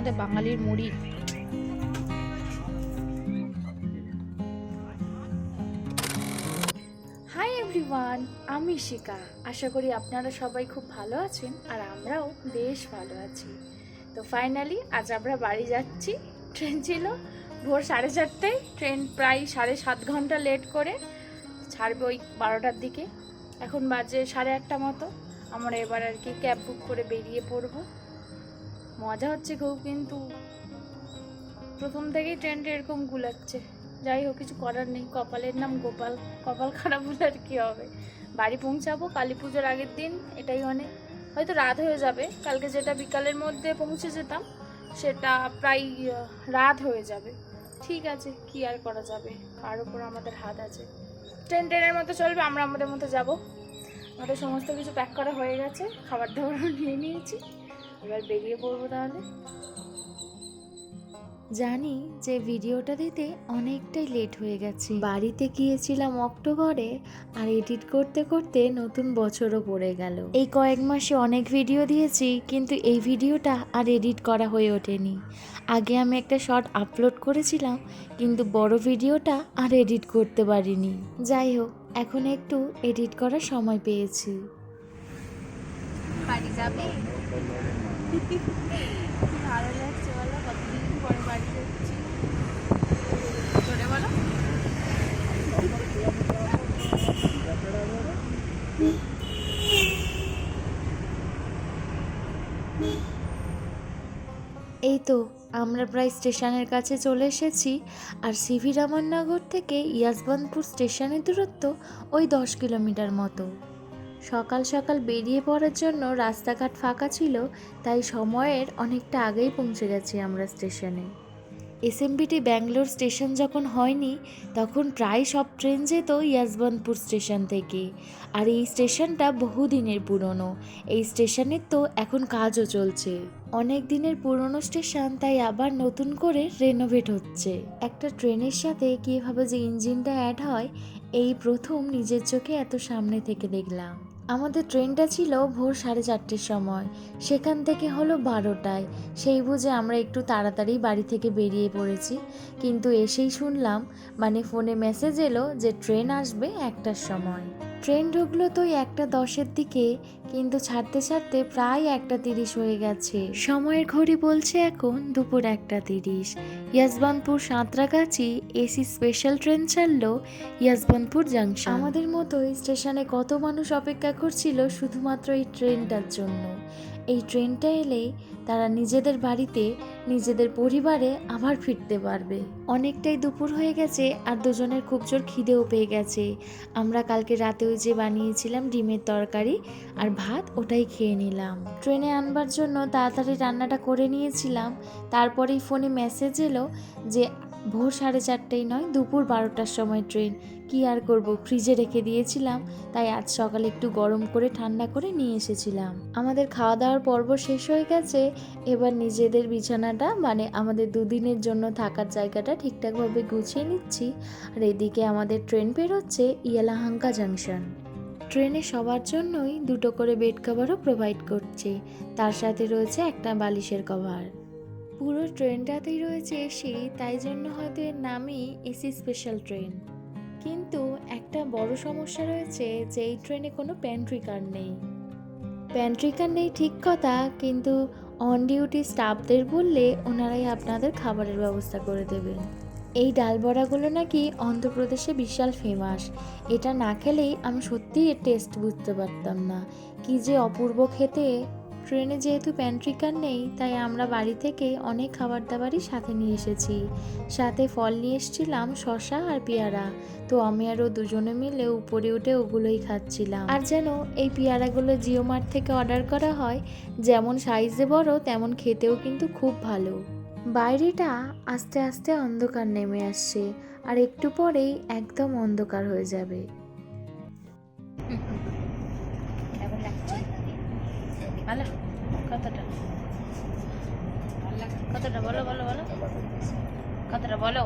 আমাদের বাঙালির মুড়ি। হাই এভরিওয়ান আমি শিকা। আশা করি আপনারা সবাই খুব ভালো আছেন আর আমরাও বেশ ভালো আছি। তো ফাইনালি আজ আমরা বাড়ি যাচ্ছি। ট্রেন ছিল ভোর সাড়ে চারটায়। ট্রেন প্রায় সাড়ে সাত ঘণ্টা লেট করে। ছাড়বে ওই বারোটার দিকে। এখন বাজে সাড়ে আটটা মতো। আমরা এবার আর কি ক্যাব বুক করে বেরিয়ে পড়ব। মজা হচ্ছে খুব কিন্তু প্রথম থেকেই ট্রেনটা এরকম গুলাচ্ছে। যাই হোক, কিছু করার নেই, কপালের নাম গোপাল। কপাল খারাপ হলে আর কী হবে? বাড়ি পৌঁছাবো, কালী পুজোর আগের দিন, এটাই অনেক হয়তো রাত হয়ে যাবে, কালকে যেটা বিকালের মধ্যে পৌঁছে যেতাম, সেটা প্রায় রাত হয়ে যাবে। ঠিক আছে, কি আর করা যাবে? কার উপর আমাদের হাত আছে? ট্রেন ট্রেনের মতো চলবে, আমরা আমাদের মতো যাব। আমাদের সমস্ত কিছু প্যাক করা হয়ে গেছে, খাবার দাবারও নিয়ে নিয়েছি। এবার বেরিয়ে পড়ব তাহলে? জানি যে ভিডিওটা দিতে অনেকটাই লেট হয়ে গেছে। বাড়িতে গিয়েছিলাম অক্টোবরে আর এডিট করতে করতে নতুন বছরও পড়ে গেল। এই কয়েক মাসে অনেক ভিডিও দিয়েছি কিন্তু এই ভিডিওটা আর এডিট করা হয়ে ওঠেনি। আগে আমি একটা শর্ট আপলোড করেছিলাম কিন্তু বড় ভিডিওটা আর এডিট করতে পারিনি। যাই হোক এখন একটু এডিট করার সময় পেয়েছি। বাড়ি যাবে? ভালো লাগছে বলো? কতদিন পরে বাড়ি যাচ্ছি? জোরে বলো। এই তো, আমরা প্রায় স্টেশনের কাছে চলে এসেছি, আর সিভি রামননগর থেকে ইয়াসবন্তপুর স্টেশনের দূরত্ব ওই দশ কিলোমিটার মতো। সকাল সকাল বেরিয়ে পড়ার জন্য রাস্তাঘাট ফাঁকা ছিল, তাই সময়ের অনেকটা আগেই পৌঁছে গেছি আমরা স্টেশনে। এসএমবিটি ব্যাঙ্গালোর স্টেশন যখন হয়নি, তখন প্রায় সব ট্রেন যেত ইয়াসবন্তপুর স্টেশন থেকে। আর এই স্টেশনটা বহুদিনের পুরনো। এই স্টেশনের তো এখন কাজও চলছে। অনেক দিনের পুরনো স্টেশন, তাই আবার নতুন করে রেনোভেট হচ্ছে। একটা ট্রেনের সাথে কীভাবে যে ইঞ্জিনটা অ্যাড হয়, এই প্রথম নিজের চোখে এত সামনে থেকে দেখলাম। আমাদের ট্রেনটা ছিল ভোর সাড়ে চারটের সময়। সেখান থেকে হলো বারোটায়। সেই বুঝে আমরা একটু তাড়াতাড়ি বাড়ি থেকে বেরিয়ে পড়েছি। কিন্তু এসেই শুনলাম মানে ফোনে মেসেজ এলো যে ট্রেন আসবে একটার সময়। ট্রেন ঢুকলো তো একটা দশের দিকে, কিন্তু ছাড়তে ছাড়তে প্রায় একটা তিরিশ হয়ে গেছে। সময়ের ঘড়ি বলছে এখন দুপুর একটা তিরিশ। Yesvantpur Santragachi AC special train ছাড়লো ইয়াসবানপুর জাংশন। আমাদের মতোই স্টেশনে কত মানুষ অপেক্ষা করছিল শুধুমাত্র এই ট্রেনটার জন্য। এই ট্রেনটা এলেই তারা নিজেদের বাড়িতে, নিজেদের পরিবারে আবার ফিরতে পারবে। অনেকটাই দুপুর হয়ে গেছে আর দুজনের খুব জোর খিদেও পেয়ে গেছে। আমরা কালকে রাতে ওই যে বানিয়েছিলাম ডিমের তরকারি আর ভাত ওটাই খেয়ে নিলাম। ট্রেনে আনবার জন্য তাড়াতাড়ি রান্নাটা করে নিয়েছিলাম। তারপরেই ফোনে মেসেজ এলো যে ভোর সাড়ে চারটেই নয়, দুপুর বারোটার সময় ট্রেন। কি আর করব, ফ্রিজে রেখে দিয়েছিলাম, তাই আজ সকালে একটু গরম করে ঠান্ডা করে নিয়ে এসেছিলাম। আমাদের খাওয়া দাওয়ার পর্ব শেষ হয়ে গেছে, এবার নিজেদের বিছানাটা মানে আমাদের দুদিনের জন্য থাকার জায়গাটা ঠিকঠাকভাবে গুছিয়ে নিচ্ছি। আর এদিকে আমাদের ট্রেন বেরোচ্ছে ইয়ালাহাঙ্কা জাংশন। ট্রেনে সবার জন্যই দুটো করে বেড কভারও প্রোভাইড করছে। তার সাথে রয়েছে একটা বালিশের কভার। পুরো ট্রেনটাতেই রয়েছে এসি, তাই জন্য হয়তো এর নামই এসি স্পেশাল ট্রেন। কিন্তু একটা বড় সমস্যা রয়েছে যে এই ট্রেনে কোনো প্যান্ট্রি কার নেই। প্যান্ট্রি কার নেই ঠিক কথা, কিন্তু অন ডিউটি স্টাফদের বললে ওনারাই আপনাদের খাবারের ব্যবস্থা করে দেবেন। এই ডাল বড়াগুলো নাকি অন্ধ্রপ্রদেশে বিশাল ফেমাস এটা না খেলেই আমি সত্যিই এর টেস্ট বুঝতে পারতাম না। কি যে অপূর্ব খেতে। ট্রেনে যেহেতু প্যান্ট্রি কার নেই, তাই আমরা বাড়ি থেকে অনেক খাবার দাবারই সাথে নিয়ে এসেছি। সাথে ফল নিয়ে এসেছিলাম শশা আর পেয়ারা। তো আমি আরও দুজনে মিলে উপরে উঠে ওগুলোই খাচ্ছিলাম। আর যেন এই পেয়ারাগুলো জিও মার্ট থেকে অর্ডার করা হয়, যেমন সাইজে বড়, তেমন খেতেও কিন্তু খুব ভালো। বাইরেটা আস্তে আস্তে অন্ধকার নেমে আসছে, আর একটু পরেই একদম অন্ধকার হয়ে যাবে। ভালো কতটা কতটা বলো বলো বলো। কতটা বলো।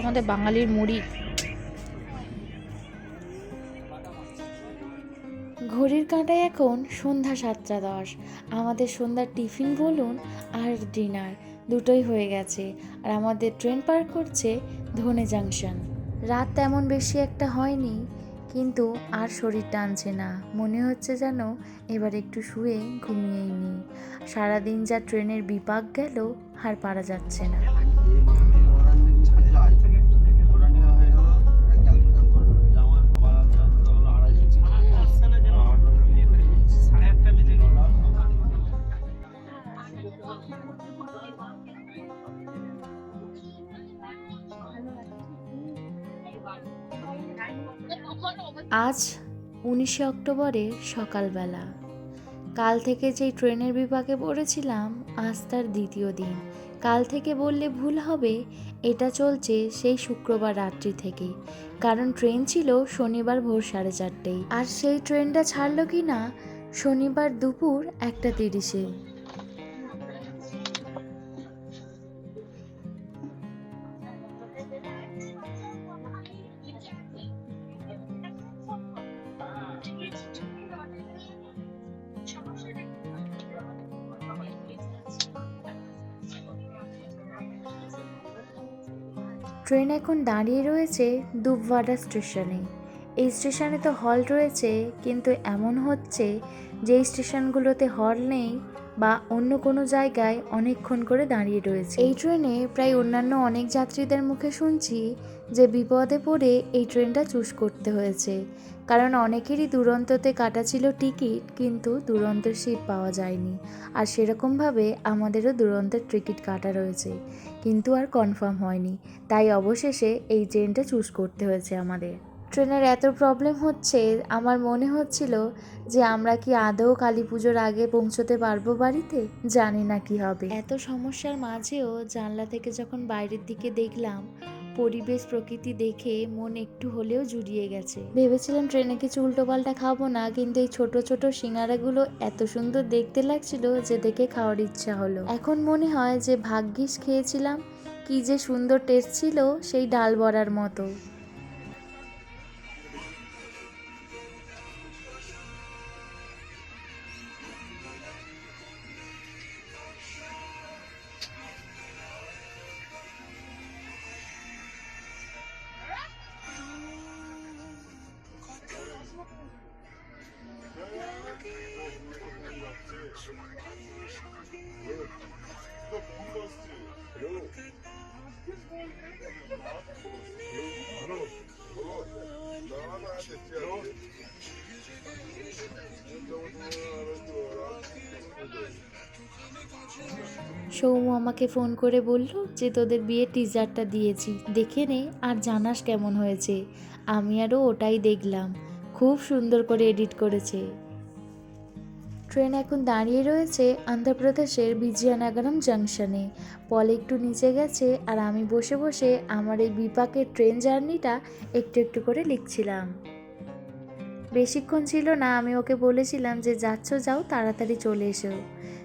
আমাদের বাঙালির মুড়ি। কাঁটায় এখন সন্ধ্যা সাতটা দশ। আমাদের সন্ধ্যার টিফিন বলুন আর ডিনার দুটোই হয়ে গেছে। আর আমাদের ট্রেন পার করছে ধনে জাংশন। রাত তেমন বেশি একটা হয়নি, কিন্তু আর শরীর টানছে না। মনে হচ্ছে যেন এবার একটু শুয়ে ঘুমিয়েই নিই সারাদিন যা ট্রেনের বিপাক গেল, আর পারা যাচ্ছে না। আজ উনিশে অক্টোবরে সকালবেলা। কাল থেকে যেই ট্রেনের বিভাগে পড়েছিলাম, আজ তার দ্বিতীয় দিন। কাল থেকে বললে ভুল হবে, এটা চলছে সেই শুক্রবার রাত্রি থেকে। কারণ ট্রেন ছিল শনিবার ভোর সাড়ে চারটেই। আর সেই ট্রেনটা ছাড়লো কি না শনিবার দুপুর একটা তিরিশে। ট্রেন এখন দাঁড়িয়ে রয়েছে দুবভাডা স্টেশনে। এই স্টেশনে তো হল রয়েছে, কিন্তু এমন হচ্ছে যে স্টেশনগুলোতে হল নেই বা অন্য কোনো জায়গায় অনেকক্ষণ করে দাঁড়িয়ে রয়েছে। এই ট্রেনে প্রায় অন্যান্য অনেক যাত্রীদের মুখে শুনছি যে বিপদে পড়ে এই ট্রেনটা চুজ করতে হয়েছে। কারণ অনেকেরই দুরন্ততে কাটা ছিল টিকিট, কিন্তু দুরন্তের সিট পাওয়া যায়নি। আর সেরকমভাবে আমাদেরও দুরন্তের টিকিট কাটা রয়েছে, কিন্তু আর কনফার্ম হয়নি। তাই অবশেষে এই ট্রেনটা চুজ করতে হয়েছে আমাদের। ট্রেনের এত প্রবলেম হচ্ছে আমার মনে হচ্ছিল যে আমরা কি আদৌ কালী পুজোর আগে পৌঁছতে পারব বাড়িতে? জানি না কি হবে। এত সমস্যার মাঝেও জানলা থেকে যখন বাইরের দিকে দেখলাম পরিবেশ প্রকৃতি দেখে মন একটু হলেও জুড়িয়ে গেছে। ভেবেছিলাম ট্রেনে কিছু উল্টোপাল্টা খাব না কিন্তু এই ছোট ছোট সিঙ্গারাগুলো এত সুন্দর দেখতে লাগছিল যে দেখে খাওয়ার ইচ্ছা হলো। এখন মনে হয় যে ভাগ্যিস খেয়েছিলাম কি যে সুন্দর টেস্ট ছিল সেই ডাল বড়ার মতো। আমাকে ফোন করে বলল যে তোদের বিয়ে টিজারটা দিয়েছি। দেখে নে আর জানাস কেমন হয়েছে। আমি আরও ওটাই দেখলাম। খুব সুন্দর করে এডিট করেছে। ট্রেন এখন দাঁড়িয়ে রয়েছে অন্ধ্রপ্রদেশের বিজয়ানগরম জাংশনে পল একটু নিচে গেছে আর আমি বসে বসে আমার এই বিপাকের ট্রেন জার্নিটা একটু একটু করে লিখছিলাম। বেশিক্ষণ ছিল না, আমি ওকে বলেছিলাম যে যাচ্ছ, যাও, তাড়াতাড়ি চলে এসো।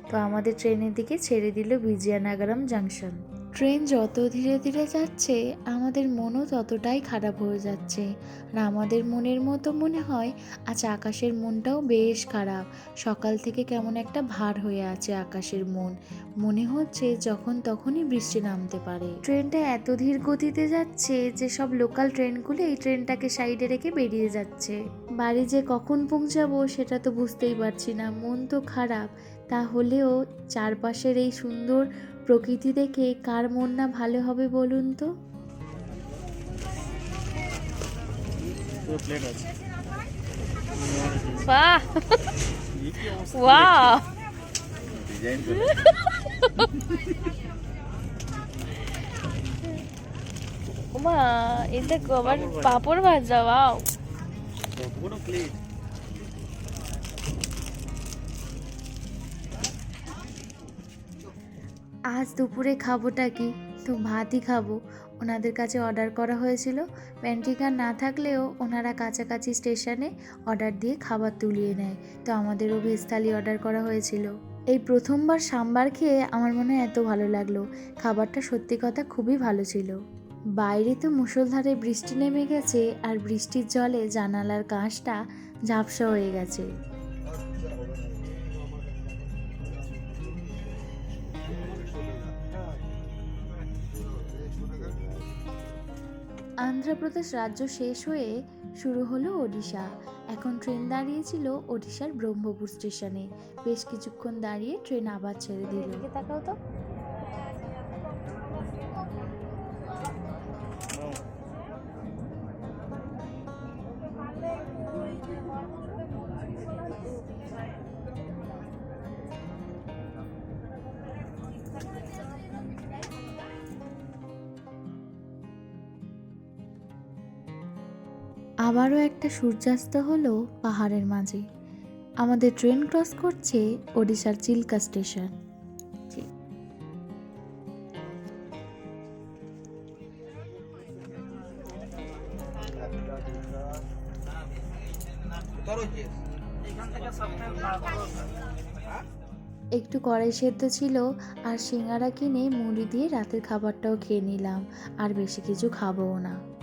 তো আমাদের ট্রেনের দিকে ছেড়ে দিল বিজয়ানগরম জাংশন। ট্রেন যত ধীরে ধীরে যাচ্ছে আমাদের মনও ততটাই খারাপ হয়ে যাচ্ছে। আর আমাদের মনের মতো মনে হয় আজ আকাশের মনটাও বেশ খারাপ। সকাল থেকে কেমন একটা ভার হয়ে আছে আকাশের মন। মনে হচ্ছে যখন তখনই বৃষ্টি নামতে পারে। ট্রেনটা এত ধীর গতিতে যাচ্ছে যে সব লোকাল ট্রেনগুলো এই ট্রেনটাকে সাইডে রেখে বেরিয়ে যাচ্ছে। বাড়ি যে কখন পৌঁছাবো সেটা তো বুঝতেই পারছি না। মন তো খারাপ। তাহলেও চারপাশের এই সুন্দর প্রকৃতি দেখে কার মন না ভালো হবে বলুন তো? ডিজাইন দেখো আবার পাপড় ভাজা। ওয়াও পুরো প্লেট আজ দুপুরে খাবোটা কি? তো ভাতই খাব। ওনাদের কাছে অর্ডার করা হয়েছিল। প্যান্টিকার না থাকলেও ওনারা কাছাকাছি স্টেশনে অর্ডার দিয়ে খাবার তুলিয়ে নেয়। তো আমাদেরও ভেজ অর্ডার করা হয়েছিল। এই প্রথমবার সাম্বার খেয়ে আমার মনে এত ভালো লাগল। খাবারটা সত্যি কথা খুবই ভালো ছিল। বাইরে তো মুষলধারে বৃষ্টি নেমে গেছে আর বৃষ্টির জলে জানালার কাঁচটা ঝাপসা হয়ে গেছে। অন্ধ্রপ্রদেশ রাজ্য শেষ হয়ে শুরু হলো ওডিশা। এখন ট্রেন দাঁড়িয়েছিল ওডিশার ব্রহ্মপুর স্টেশনে। বেশ কিছুক্ষণ দাঁড়িয়ে ট্রেন আবার ছেড়ে দিল। তাকাও তো। আবারও একটা সূর্যাস্ত হলো পাহাড়ের মাঝে। আমাদের ট্রেন ক্রস করছে ওডিশার চিল্কা স্টেশন। একটু কড়াই সেদ্ধ ছিল, আর সিঙ্গারা কিনে মুড়ি দিয়ে রাতের খাবারটাও খেয়ে নিলাম, আর বেশি কিছু খাবও না।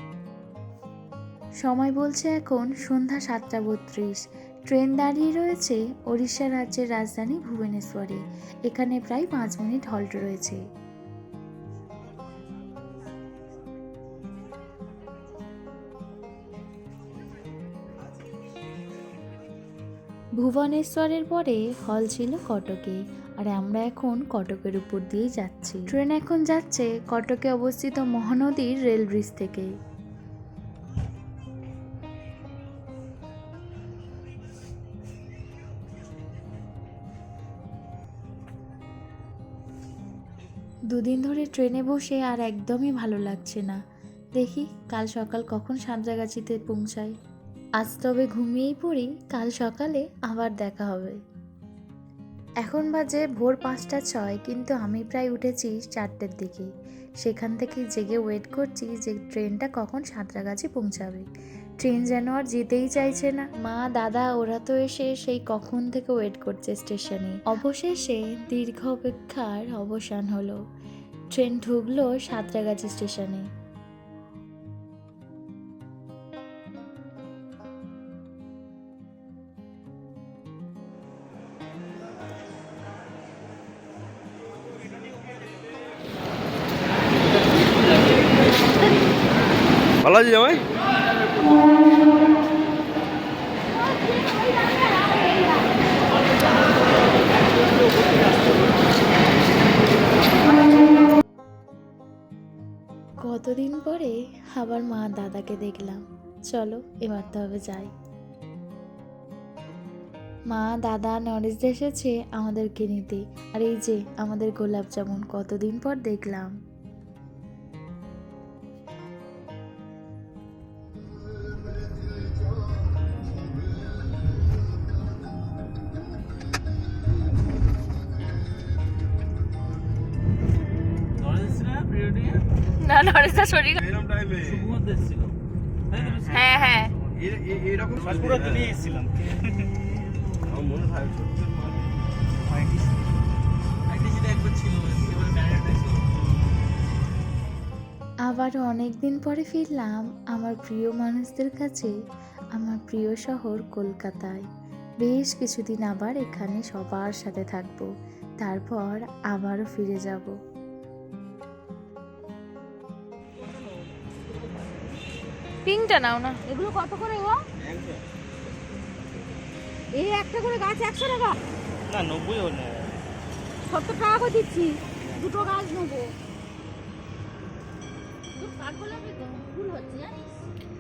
সময় বলছে এখন সন্ধ্যা সাতটা বত্রিশ। ট্রেন দাঁড়িয়ে রয়েছে ওড়িশা রাজ্যের রাজধানী ভুবনেশ্বরে। এখানে প্রায় পাঁচ মিনিট হল্ট রয়েছে। ভুবনেশ্বরের পরে হল ছিল কটকে, আর আমরা এখন কটকের উপর দিয়েই যাচ্ছি। ট্রেন এখন যাচ্ছে কটকে অবস্থিত মহানদীর রেল ব্রিজ থেকে। দুদিন ধরে ট্রেনে বসে আর একদমই ভালো লাগছে না। দেখি কাল সকাল কখন সাঁতরাগাছিতে পৌঁছায় আজ তবে ঘুমিয়েই পড়ি, কাল সকালে আবার দেখা হবে। এখন বাজে ভোর পাঁচটা ছয়, কিন্তু আমি প্রায় উঠেছি চারটের দিকে। সেখান থেকে জেগে ওয়েট করছি যে ট্রেনটা কখন সাঁতরাগাছি পৌঁছাবে। ট্রেন যেন আর যেতেই চাইছে না। মা, দাদা, ওরা তো এসে সেই কখন থেকে ওয়েট করছে স্টেশনে। অবশেষে দীর্ঘ অপেক্ষার অবসান হলো। ট্রেন ঢুকলো সাঁতরাগাছি স্টেশনে। ভালো আছে জামাই? আবার মা দাদাকে দেখলাম। চলো এবার তবে যাই। মা দাদা নরেশ এসেছে আমাদেরকে নিতে। আর এই যে আমাদের গোলাপ জামুন কতদিন পর দেখলাম। না নরেশদা শরীর এরকম টাইমে হ্যাঁ হ্যাঁ। এরকম পুরো এসেছিলাম। আমার মনে হয় একবার ছিল এবার ব্যানারটা ছিল। আবারও অনেক দিন পরে ফিরলাম আমার প্রিয় মানুষদের কাছে আমার প্রিয় শহর কলকাতায়। বেশ কিছুদিন আবার এখানে সবার সাথে থাকব। তারপর আবারও ফিরে যাব। পিংটা নাও না। এগুলো কত করে গো? এই একটা করে গাছ একশো টাকা। না নব্বই সত্তর টাকা করে দিচ্ছি। দুটো গাছ নেব।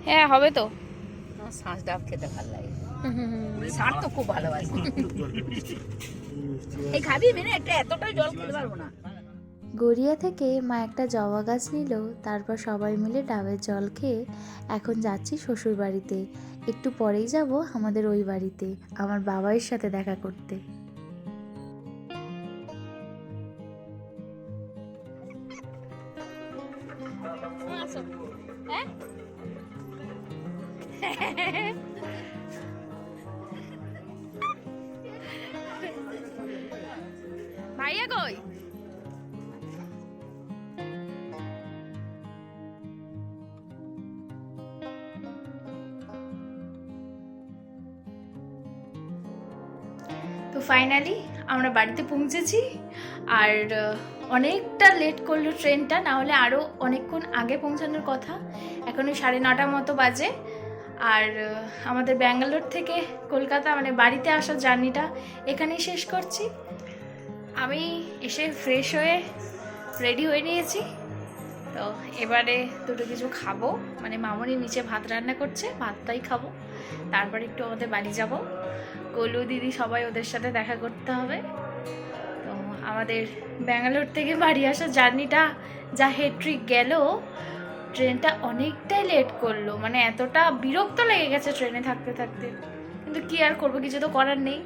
হ্যাঁ হবে তো। শাঁস ডাব খেতে ভালো লাগে। শাঁস তো খুব ভালোবাসি। এই খাবি মেনে একটা এতটাই জল খেতে পারব না। গড়িয়া থেকে মা একটা জবা গাছ নিল, তারপর সবাই মিলে ডাবের জল খেয়ে এখন যাচ্ছি শ্বশুর বাড়িতে একটু পরেই যাব আমাদের ওই বাড়িতে, আমার বাবাইয়ের সাথে দেখা করতে। ফাইনালি আমরা বাড়িতে পৌঁছেছি। আর অনেকটা লেট করল ট্রেনটা, না হলে আরও অনেকক্ষণ আগে পৌঁছানোর কথা। এখন ওই সাড়ে নটার মতো বাজে। আর আমাদের ব্যাঙ্গালোর থেকে কলকাতা মানে বাড়িতে আসার জার্নিটা এখানেই শেষ করছি। আমি এসে ফ্রেশ হয়ে রেডি হয়ে নিয়েছি। এবারে দুটো কিছু খাব। মানে মামনি নিচে ভাত রান্না করছে, ভাতটাই খাব। তারপর একটু আমাদের বাড়ি যাব। কলু দিদি সবাই ওদের সাথে দেখা করতে হবে। তো আমাদের ব্যাঙ্গালোর থেকে বাড়ি আসার জার্নিটা যা হেট্রিক গেল, ট্রেনটা অনেকটাই লেট করল। মানে এতটা বিরক্ত লেগে গেছে ট্রেনে থাকতে থাকতে। কিন্তু কি আর করব, কিছু তো করার নেই।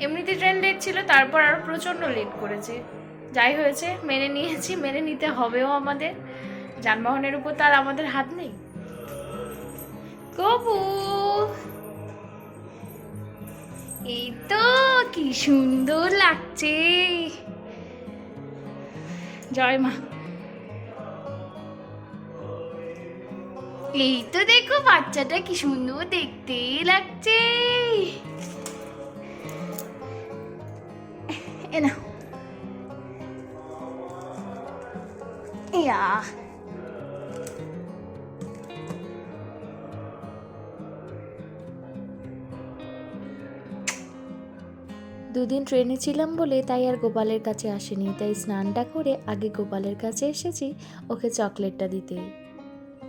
এমনিতে ট্রেন লেট ছিল, তারপর আরও প্রচণ্ড লেট করেছে। যাই হয়েছে, মেনে নিয়েছি, মেনে নিতে হবেও আমাদের। যানবাহনের উপর তার আমাদের হাত নেই। কবু, এই তো কি সুন্দর লাগছে। জয় মা। এই তো দেখো বাচ্চাটা কি সুন্দর দেখতে লাগছে। এ না ইয়া। দুদিন ট্রেনে ছিলাম বলে তাই আর গোপালের কাছে আসেনি। তাই স্নানটা করে আগে গোপালের কাছে এসেছি ওকে চকলেটটা দিতে।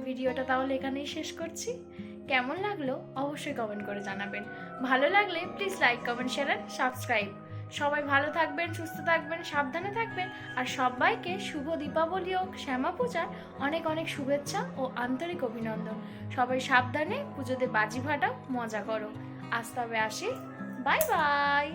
ভিডিওটা তাহলে এখানেই শেষ করছি। কেমন লাগল অবশ্যই কমেন্ট করে জানাবেন। ভালো লাগলে please like comment share subscribe সবাই ভালো থাকবেন, সুস্থ থাকবেন, সাবধানে থাকবেন আর সবাইকে শুভ দীপাবলি ও শ্যামা পূজার অনেক অনেক শুভেচ্ছা ও আন্তরিক অভিনন্দন। সবাই সাবধানে পুজোতে বাজি ফাটাও, মজা করো। আজ তবে আসি। Bye bye